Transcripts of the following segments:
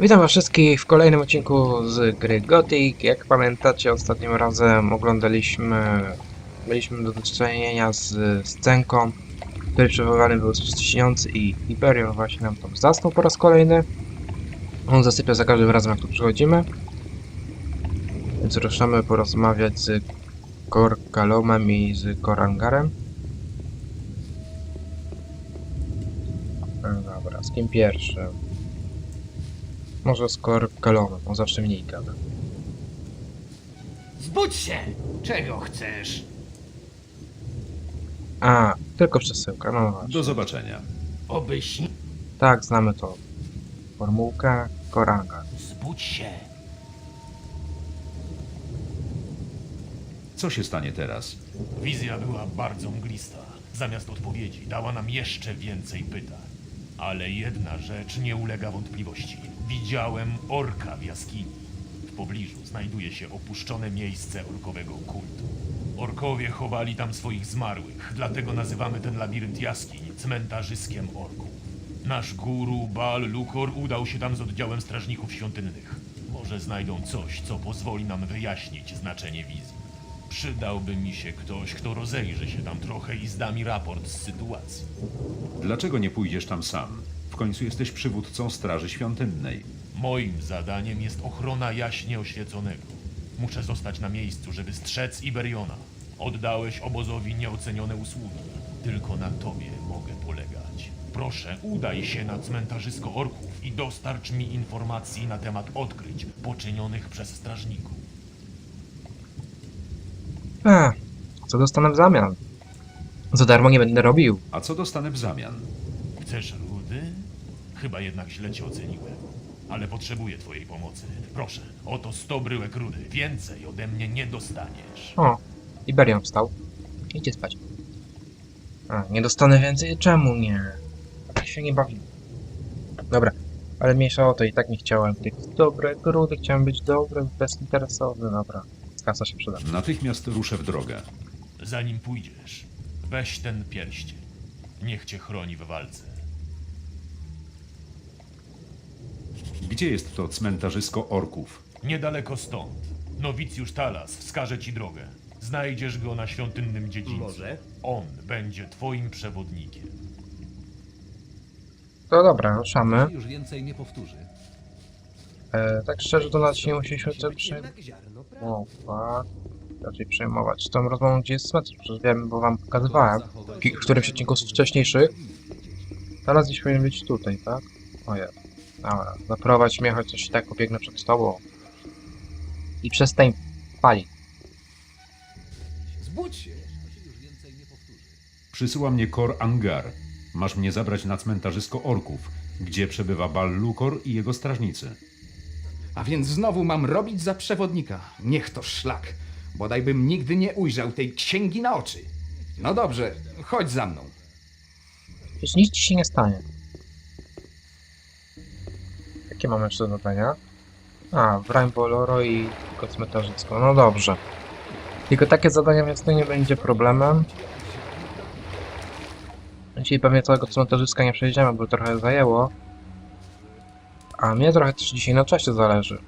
Witam was wszystkich w kolejnym odcinku z gry Gothic. Jak pamiętacie, ostatnim razem oglądaliśmy... Mieliśmy do czynienia z scenką, w której przywoływany był Śniący i Hyperion właśnie nam tam zasnął po raz kolejny. On zasypia za każdym razem, jak tu przychodzimy. Więc ruszamy porozmawiać z Korkalomem i z Korangarem. Dobra, z kim pierwszym? Może z Korkalomem, on zawsze mniej gada. Zbudź się! Czego chcesz? A, tylko przesyłka, no właśnie. Do zobaczenia. Obyś... Tak, znamy to. Formułkę Koranga. Zbudź się! Co się stanie teraz? Wizja była bardzo mglista. Zamiast odpowiedzi dała nam jeszcze więcej pytań. Ale jedna rzecz nie ulega wątpliwości. Widziałem orka w jaskini. W pobliżu znajduje się opuszczone miejsce orkowego kultu. Orkowie chowali tam swoich zmarłych, dlatego nazywamy ten labirynt jaskiń cmentarzyskiem orków. Nasz guru Bal Lukor udał się tam z oddziałem strażników świątynnych. Może znajdą coś, co pozwoli nam wyjaśnić znaczenie wizji. Przydałby mi się ktoś, kto rozejrzy się tam trochę i zda mi raport z sytuacji. Dlaczego nie pójdziesz tam sam? W końcu jesteś przywódcą Straży Świątynnej. Moim zadaniem jest ochrona jaśnie oświeconego. Muszę zostać na miejscu, żeby strzec Iberiona. Oddałeś obozowi nieocenione usługi. Tylko na tobie mogę polegać. Proszę, udaj się na cmentarzysko orków i dostarcz mi informacji na temat odkryć poczynionych przez strażników. A, co dostanę w zamian? Za darmo nie będę robił. A co dostanę w zamian? Chcesz? Chyba jednak źle cię oceniłem. Ale potrzebuję twojej pomocy. Proszę, oto 100 bryłek rudy. Więcej ode mnie nie dostaniesz. O, Iberion wstał. Idzie spać. A, nie dostanę więcej? Czemu nie? Tak się nie bawi. Dobra, ale mniejsza o to, i tak nie chciałem tych dobre grudy, chciałem być dobry, bezinteresowny, dobra. Kasa się przyda. Natychmiast ruszę w drogę. Zanim pójdziesz, weź ten pierścień. Niech cię chroni w walce. Gdzie jest to cmentarzysko orków? Niedaleko stąd. Nowicjusz Talas wskaże ci drogę. Znajdziesz go na świątynnym dziedzińcu. Może? On będzie twoim przewodnikiem. To dobra, ruszamy. Już więcej nie powtórzy. E, tak szczerze to nawet się nie musieliśmy tym przejmować. Jednak ziarno prawdy. Raczej przejmować. Tą rozmową, gdzie jest cmentarz, przecież wiemy, bo wam pokazywałem. W którymś odcinku z wcześniejszych. Teraz gdzieś powinien być tutaj, tak? O jest. Dobra, zaprowadź mnie, chociaż i tak pobiegnę przed tobą. I przestań palić. Zbudź się! Już więcej nie powtórzy. Przysyła mnie Kor Angar. Masz mnie zabrać na cmentarzysko orków, gdzie przebywa Bal Lukor i jego strażnicy. A więc znowu mam robić za przewodnika. Niech to szlak. Bodaj bym nigdy nie ujrzał tej księgi na oczy. No dobrze, chodź za mną. Przecież nic ci się nie stanie. Jakie mamy jeszcze zadania? A, Wrań Boloro i kosmetarzycko. No dobrze. Tylko takie zadania, to nie będzie problemem. Dzisiaj pewnie całego cmentarzyska nie przejdziemy, bo trochę zajęło. A mnie trochę też dzisiaj na czasie zależy.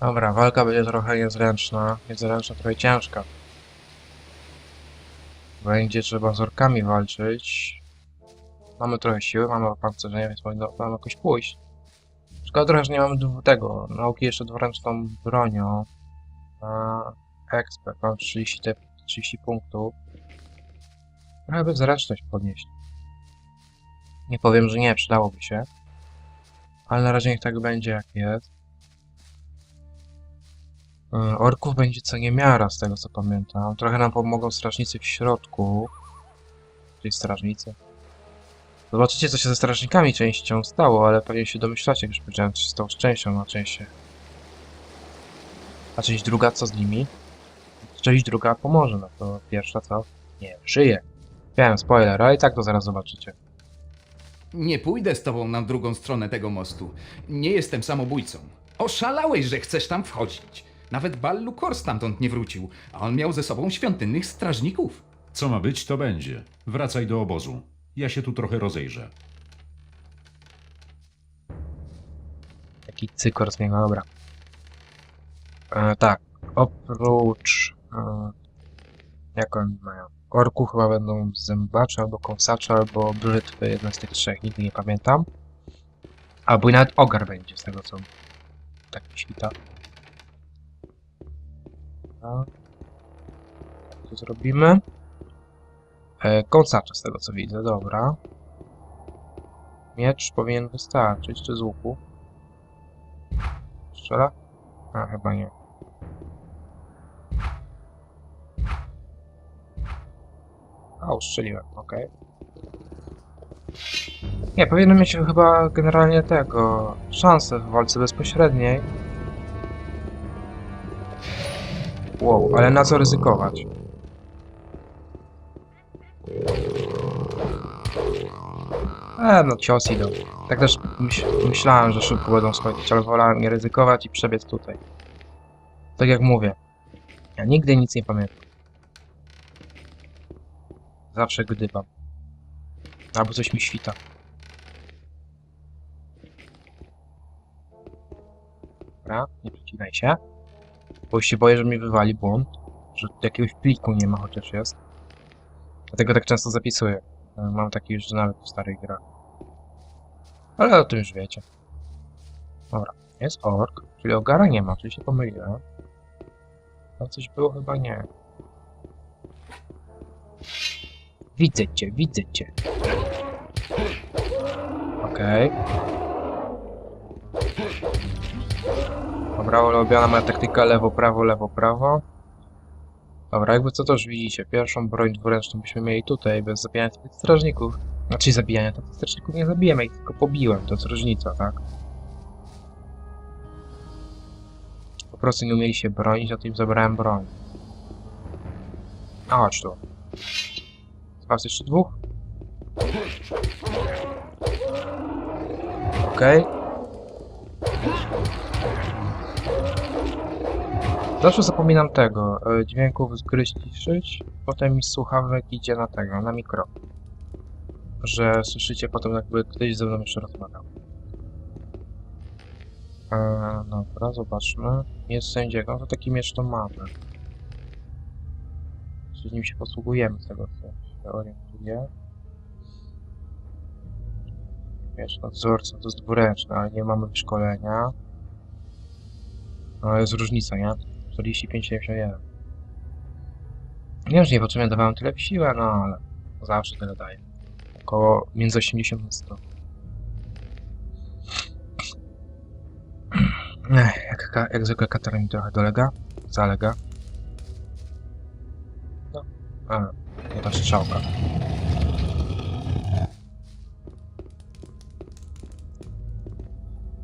Dobra, walka będzie trochę niezręczna. Niezręczna, trochę ciężka. Będzie trzeba z orkami walczyć. Mamy trochę siły, mamy opancerzenie, więc powinno nam jakoś pójść. Szkoda trochę, że nie mamy tego, nauki jeszcze dwuręczną bronią. Na expert, mam 30, te, 30 punktów. Trochę by zręczność podnieść. Nie powiem, że nie, przydałoby się. Ale na razie niech tak będzie jak jest. E, Orków będzie co niemiara, z tego co pamiętam. Trochę nam pomogą strażnicy w środku. Czyli strażnicy. Zobaczycie, co się ze strażnikami częścią stało, ale pewnie się domyślacie, jak już powiedziałem, co się stało z częścią na części. A część druga, co z nimi? Część druga pomoże, no to pierwsza co? Nie, żyje. Wiem, spoiler, ale i tak to zaraz zobaczycie. Nie pójdę z tobą na drugą stronę tego mostu. Nie jestem samobójcą. Oszalałeś, że chcesz tam wchodzić. Nawet Ballukor stamtąd nie wrócił, a on miał ze sobą świątynnych strażników. Co ma być, to będzie. Wracaj do obozu. Ja się tu trochę rozejrzę. Taki cykor z niego, dobra. E, tak, oprócz... E, jak oni mają? Orków chyba będą zębacze, albo kąsacze, albo brzytwy, jeden z tych trzech, nigdy nie pamiętam. Albo i nawet ogar będzie, z tego co tak mi świta. Tak to zrobimy. E, z tego co widzę, dobra. Miecz powinien wystarczyć, czy z łuku? Strzela? A, chyba nie. A, ustrzeliłem, okej. Nie, powinienem mieć chyba generalnie tego... szansę w walce bezpośredniej. Wow, ale na co ryzykować? E, no cios idą. Tak też myśl, myślałem, że szybko będą schodzić, ale wolałem nie ryzykować i przebiec tutaj. Tak jak mówię, ja nigdy nic nie pamiętam. Zawsze gdybam. Albo coś mi świta. Dobra, nie przecinaj się. Bo się boję, że mi wywali błąd. Że jakiegoś pliku nie ma, chociaż jest. Dlatego tak często zapisuję. E, Mam taki już nawet w starych grach. Ale o tym już wiecie. Dobra, jest ork, czyli ogara nie ma, czyli się pomyliłem. Tam coś było chyba nie. Widzę cię, widzę cię. Okej. Dobra, ulubiona moja taktyka lewo, prawo, lewo, prawo. Dobra, jakby co to już widzicie, pierwszą broń dwuręczną byśmy mieli tutaj, bez zabijania tych strażników. Znaczy zabijania, tych strażników nie zabiłem, ich tylko pobiłem, to jest różnica, tak? Po prostu nie umieli się bronić, a to im zabrałem broń. A chodź tu. Z was jeszcze dwóch? Okej. Zawsze zapominam tego, e, dźwięków zgryźć, ciszyć, potem mi z słuchawek idzie na tego, na mikro. Że słyszycie potem jakby ktoś ze mną jeszcze rozmawiał. Eee, dobra, zobaczmy. Jest sędziego, to taki miecz to mamy. Czy nim się posługujemy, z tego co się orientuję. Miecz nadzorca to jest dwuręczny, ale nie mamy wyszkolenia. No jest różnica, nie? 45-71. Nie wiem, że nie potrzebnie dawałem tyle w siłę, no ale zawsze tyle daje. Około między 80 a 100. Ech, jak, jak zwykle Katarina mi trochę dolega, zalega. No, a, nie ta strzałka.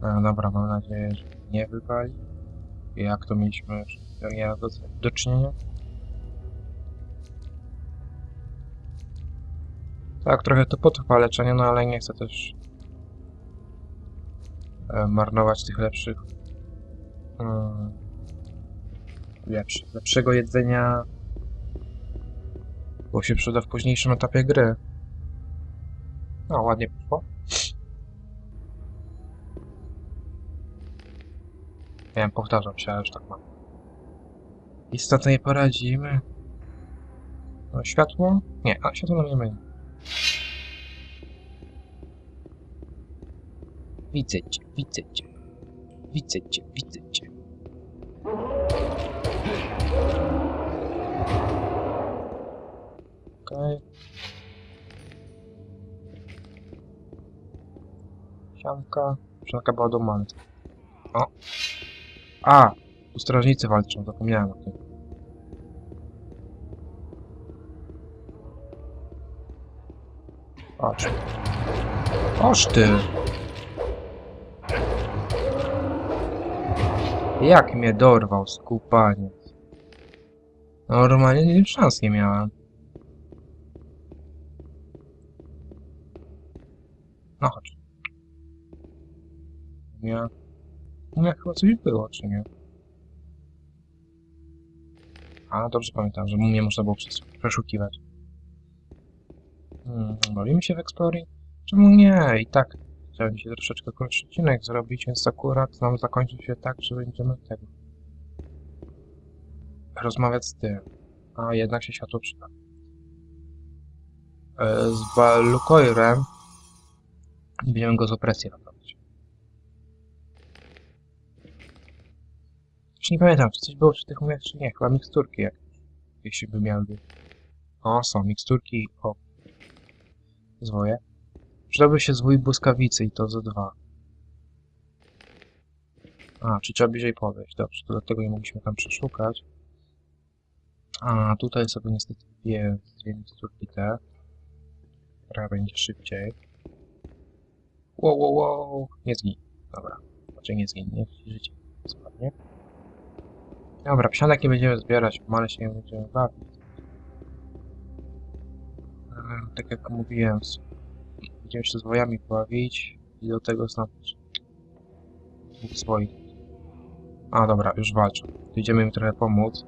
E, dobra, mam nadzieję, że nie wywali. Jak to mieliśmy ja do, do czynienia? Tak, trochę to potrwa leczenie, no ale nie chcę też e, marnować tych lepszych mm, lepszy, lepszego jedzenia bo się przyda w późniejszym etapie gry. No, ładnie poszło. Wiem, powtarzam się, już tak mam. Istotnie nie poradzimy. No, światło? Nie, a światło nam nie myli. Widzę cię, widzę cię. Widzę cię, widzę cię. Okej. Siamka. Siamka była do manty. O. A! Tu strażnicy walczą, zapomniałem o tym. Patrz. Oż ty! Jak mnie dorwał, skupaniec. Normalnie nie szans nie miałem. No chodź. Nie. Nie, chyba coś było, czy nie? A, dobrze pamiętam, że mnie można było przes- przeszukiwać. Hmm, bawimy się w Exploring? Czemu nie? I tak chciałem się troszeczkę krótszy odcinek zrobić, więc akurat nam zakończył się tak, że będziemy tego rozmawiać z tym. A jednak się światło przyda. E, z Balukoirem będziemy go z opresji Już nie pamiętam, czy coś było przy tych umiach, czy nie. Chyba miksturki, jak, jeśli by miały. O, są miksturki, o. Zwoje. Przydałby się zwój błyskawicy i to za dwa. A, czy trzeba bliżej podejść. Dobrze, to dlatego nie mogliśmy tam przeszukać. A, tutaj sobie niestety dwie, dwie miksturki te. Która będzie szybciej. Wow, wow, wow. Nie zgin. Dobra. Znaczy nie zgin, nie życie spadnie. Dobra, psianek nie będziemy zbierać, ale się nie będziemy bawić. Ehm, Tak jak mówiłem, będziemy się z wojami bawić i do tego dwóch swoich. A dobra, już walczą. To idziemy im trochę pomóc.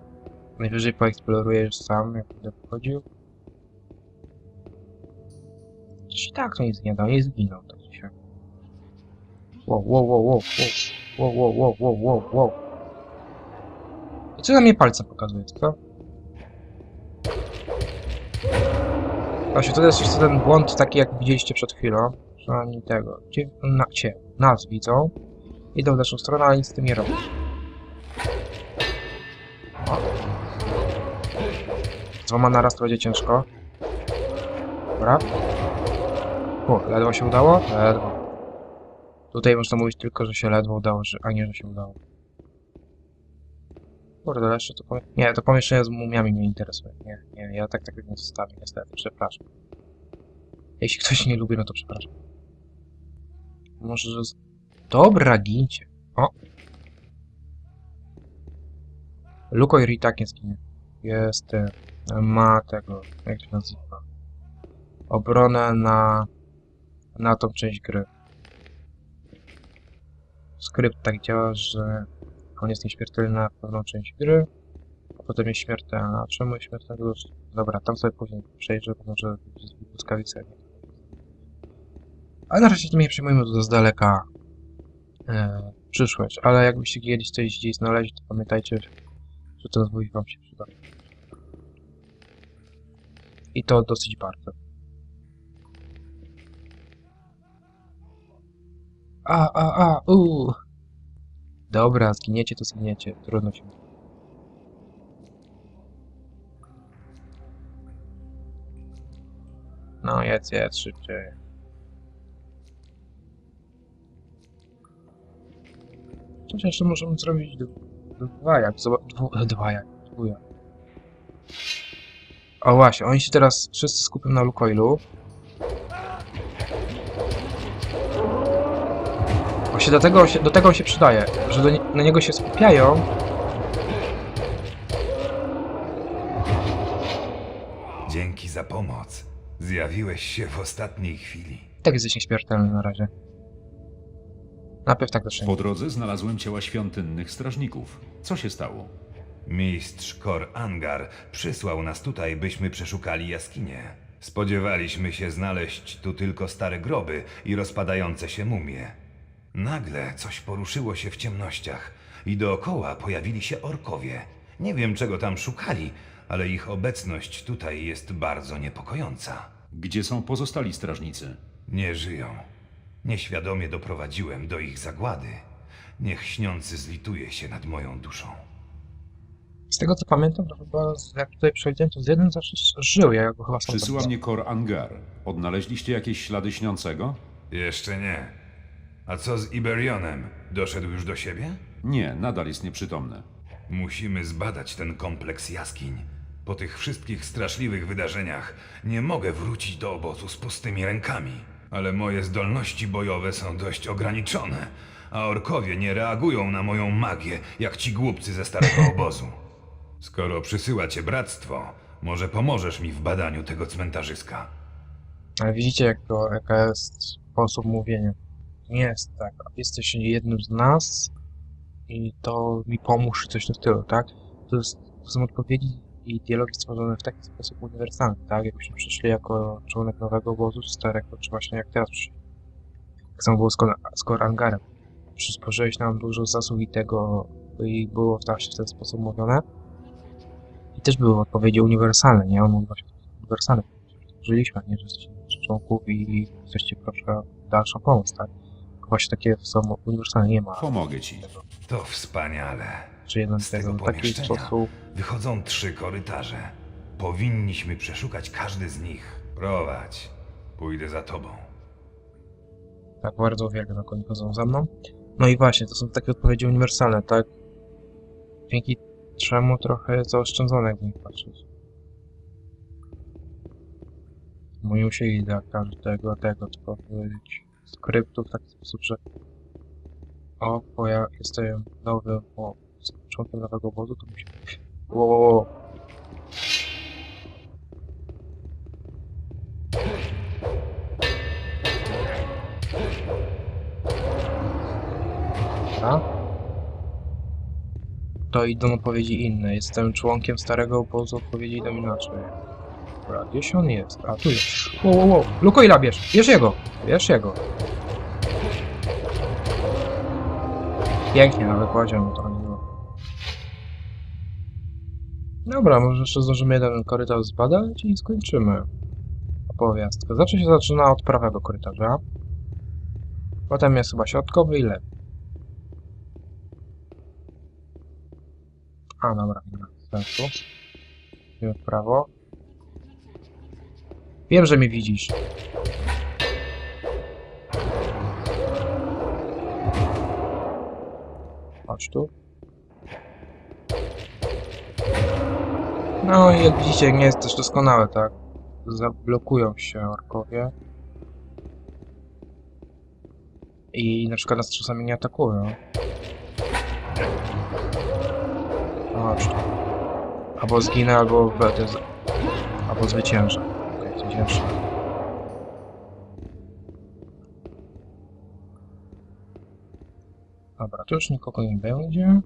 Najwyżej poeksplorujesz sam, jak będę. Przecież i tak to nic nie da, nie zginął tak dzisiaj. Wow, wow, wow, wow, wow, wow, wow, wow, wow, wow. I co na mnie palcem pokazuje, co? Właśnie, to jest jeszcze ten błąd taki, jak widzieliście przed chwilą, że oni tego, cię, na, cię, nas widzą, idą w naszą stronę, ale nic z tym nie robią. O. Dwoma naraz to będzie ciężko. Dobra. O, ledwo się udało? Ledwo. Tutaj można mówić tylko, że się ledwo udało, że, a nie, że się udało. Kurde, jeszcze to pomie... Nie, to pomieszczenie z mumiami mnie interesuje. Nie, nie, ja tak tak nie zostawię, niestety, przepraszam. Jeśli ktoś nie lubi, no to przepraszam. Może, że... Dobra, gincie. O! Lukoir i tak nie zginie. Jest... Ma tego... Jak to nazywa? Obronę na... Na tą część gry. Skrypt tak działa, że on jest nieśmiertelny na pewną część gry, a potem jest śmiertelny. A czemu jest już- Dobra, tam sobie później przejrzę, może nie? Ale na razie nie przejmujmy to z daleka e, przyszłość, ale jakbyście kiedyś coś gdzieś znaleźli, to pamiętajcie, że ten zwój wam się przyda. I to dosyć bardzo. A, a, a, uuu. Dobra, zginiecie to zginiecie. Trudno się. No, jedz, jedz szybciej. Coś jeszcze możemy zrobić dwa jak, dwa jak, dwuja. O właśnie, oni się teraz wszyscy skupią na Lukoilu. Właśnie do tego, się, do tego się przydaje, że do, na niego się skupiają. Dzięki za pomoc. Zjawiłeś się w ostatniej chwili. Tak jesteś nieśmiertelny na razie. Najpierw tak Po zaczniemy. drodze znalazłem ciała świątynnych strażników. Co się stało? Mistrz Kor Angar przysłał nas tutaj, byśmy przeszukali jaskinie. Spodziewaliśmy się znaleźć tu tylko stare groby i rozpadające się mumie. Nagle coś poruszyło się w ciemnościach i dookoła pojawili się orkowie. Nie wiem, czego tam szukali, ale ich obecność tutaj jest bardzo niepokojąca. Gdzie są pozostali strażnicy? Nie żyją. Nieświadomie doprowadziłem do ich zagłady. Niech śniący zlituje się nad moją duszą. Z tego co pamiętam, to chyba z- jak tutaj przejdziemy, to z jednym zawsze żył, ja go chyba sam Przysyła mnie Kor Angar. Odnaleźliście jakieś ślady śniącego? Jeszcze nie. A co z Iberionem? Doszedł już do siebie? Nie, nadal jest nieprzytomny. Musimy zbadać ten kompleks jaskiń. Po tych wszystkich straszliwych wydarzeniach nie mogę wrócić do obozu z pustymi rękami. Ale moje zdolności bojowe są dość ograniczone, a orkowie nie reagują na moją magię, jak ci głupcy ze starego obozu. Skoro przysyła cię bractwo, może pomożesz mi w badaniu tego cmentarzyska. Ale widzicie, jak to, jaka jest sposób mówienia. Nie jest tak. Jesteś jednym z nas i to mi pomóż, coś w tym stylu, tak? To jest to są odpowiedzi i dialogi stworzone w taki sposób uniwersalny, tak? Jakbyśmy przyszli jako członek nowego obozu, starego, czy właśnie jak teraz przyszli. Tak samo było z, z Korangarem. Przysporzyłeś nam dużo zasług i tego i było zawsze w ten sposób mówione. I też były odpowiedzi uniwersalne, nie? On mówił właśnie uniwersalny. Żyliśmy, nie? Że jesteście członków i chcecie proszę dalszą pomoc, tak? Właśnie takie są uniwersalne, nie ma. Pomogę ci. To wspaniale. Czy jeden Z tego w taki pomieszczenia sposób. wychodzą trzy korytarze. Powinniśmy przeszukać każdy z nich. Prowadź. Pójdę za tobą. Tak bardzo uwielbiam, jak oni chodzą za mną. No i właśnie, to są takie odpowiedzi uniwersalne, tak? Dzięki czemu trochę zaoszczędzone, jakby nie patrzeć. Bo nie musieli dla każdego tego tworzyć skryptów w taki sposób, że o, bo ja jestem nowym o, członkiem nowego obozu, to musi... Wo, wo, wo. Dobra. To idą odpowiedzi inne. Jestem członkiem starego obozu, odpowiedzi idą inaczej. Dobra, gdzieś on jest? A, tu jest. Wow, wow, wow. Lukoila bierz! Bierz jego! Bierz jego! Pięknie, nawet powiedziałem, to nie było. Dobra, może jeszcze zdążymy jeden korytarz zbadać i skończymy opowiastkę. Zawsze się zaczyna od prawego korytarza. Potem jest chyba środkowy i lewy. A, dobra, nie ma sensu. Idziemy w prawo. Wiem, że mnie widzisz. Chodź tu. No i jak widzicie, nie jest też doskonałe, tak? Zablokują się orkowie. I na przykład nas czasami nie atakują. Chodź tu. Albo zginę, albo będę. Albo zwyciężę. Zwyciężę. Dobra, tu już nikogo nie będzie.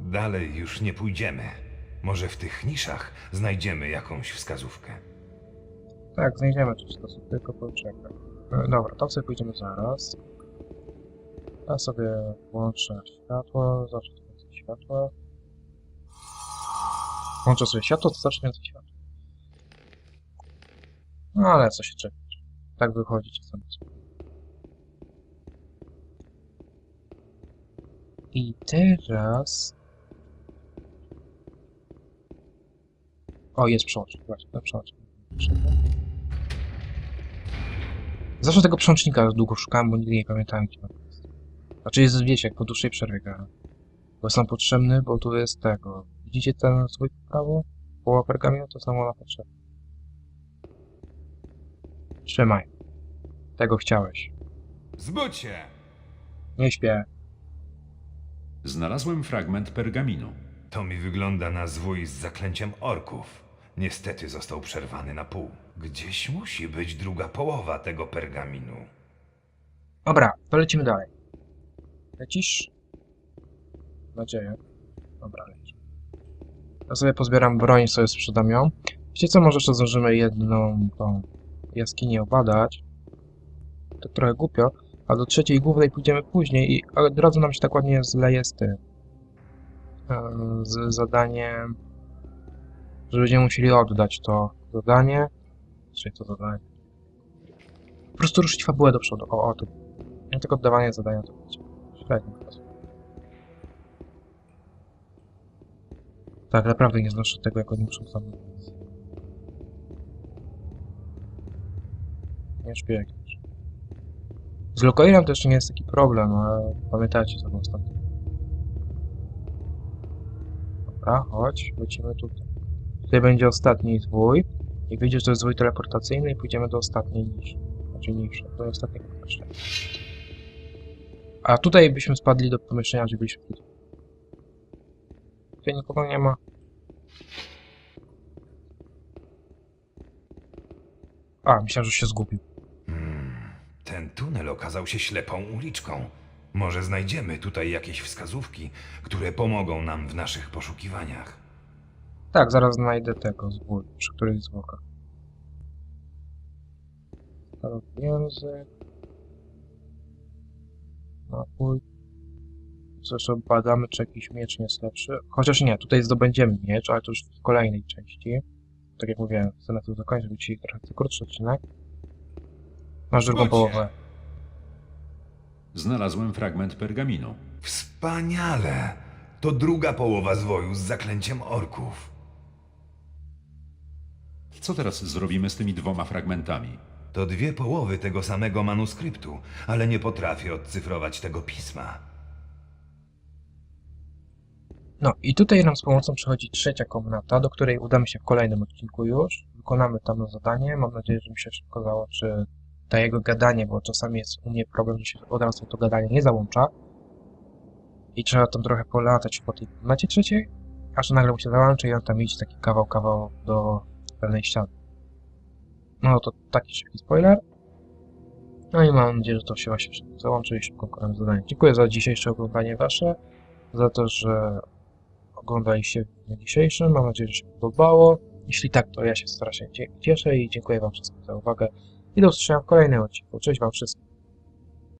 Dalej już nie pójdziemy. Może w tych niszach znajdziemy jakąś wskazówkę. Tak, znajdziemy coś sposób, tylko poczekaj. E, Dobra, to sobie pójdziemy zaraz. Ja sobie włączę światło, zawsze więcej światła. Włączę sobie światło, to zawsze więcej światła. No ale co się czepiać. Tak wychodzi czasami. I teraz... O, jest przełącznik, właśnie, to przełącznik. Zawsze tego przełącznika długo szukałem, bo nigdy nie pamiętałem gdzie on jest. Znaczy jest, wiecie, jak po dłuższej przerwie. Bo jest nam potrzebny, bo tu jest tego. Widzicie ten swój po prawo? Połowa pergaminu to samo na potrzebne. Trzymaj. Tego chciałeś. Zbudź się! Nie śpię. Znalazłem fragment pergaminu. To mi wygląda na zwój z zaklęciem orków. Niestety został przerwany na pół. Gdzieś musi być druga połowa tego pergaminu. Dobra, to lecimy dalej. Lecisz? Mam nadzieję. Dobra, leć. Ja sobie pozbieram broń, sobie sprzedam ją. Wiecie co, może jeszcze zdążymy jedną tą jaskinię obadać. To trochę głupio, a do trzeciej głównej pójdziemy później i od razu nam się tak ładnie zleje z tym. Z zadaniem, że będziemy musieli oddać to zadanie. Czyli to zadanie. Po prostu ruszyć fabułę do przodu. O, o, to nie tylko oddawanie zadania, to będzie średnio. po prostu. Tak, naprawdę nie znoszę tego, jak oni muszą sam Nie jakiś. Z Locoirem też nie jest taki problem, ale pamiętajcie co ostatnio. Dobra, chodź, lecimy tutaj. Tutaj będzie ostatni zwój. Jak widzisz, to jest zwój teleportacyjny i pójdziemy do ostatniej niszy. Znaczy niszy, do ostatniego pomieszczenia. A tutaj byśmy spadli do pomieszczenia, gdzie byliśmy tutaj. Tutaj nikogo nie ma. A, myślałem, że się zgubił. Hmm, ten tunel okazał się ślepą uliczką. Może znajdziemy tutaj jakieś wskazówki, które pomogą nam w naszych poszukiwaniach. Tak, zaraz znajdę tego zwój, przy których zwłokach. Stalowy język. Napój. Zresztą badamy, czy jakiś miecz nie jest lepszy. Chociaż nie, tutaj zdobędziemy miecz, ale to już w kolejnej części. Tak jak mówiłem, chcę na to zakończyć, żeby dzisiaj trochę krótszy odcinek. Masz drugą Chodźcie. połowę. Znalazłem fragment pergaminu. Wspaniale! To druga połowa zwoju z zaklęciem orków. Co teraz zrobimy z tymi dwoma fragmentami? To dwie połowy tego samego manuskryptu, ale nie potrafię odcyfrować tego pisma. No i tutaj nam z pomocą przychodzi trzecia komnata, do której udamy się w kolejnym odcinku już. Wykonamy tam zadanie. Mam nadzieję, że mi się szybko załączy to jego gadanie, bo czasami jest u mnie problem, że się od razu to gadanie nie załącza. I trzeba tam trochę polatać po tej komnacie trzeciej, aż nagle mu się załączy i on tam idzie taki kawał, kawał do pewnej ściany. No to taki szybki spoiler. No i mam nadzieję, że to się właśnie szybko załączy i szybko wykonamy zadanie. Dziękuję za dzisiejsze oglądanie wasze, za to, że oglądaliście w dniu dzisiejszym. Mam nadzieję, że się podobało. Jeśli tak, to ja się strasznie cie- cieszę i dziękuję Wam wszystkim za uwagę. I do usłyszenia w kolejnym odcinku. Cześć Wam wszystkim.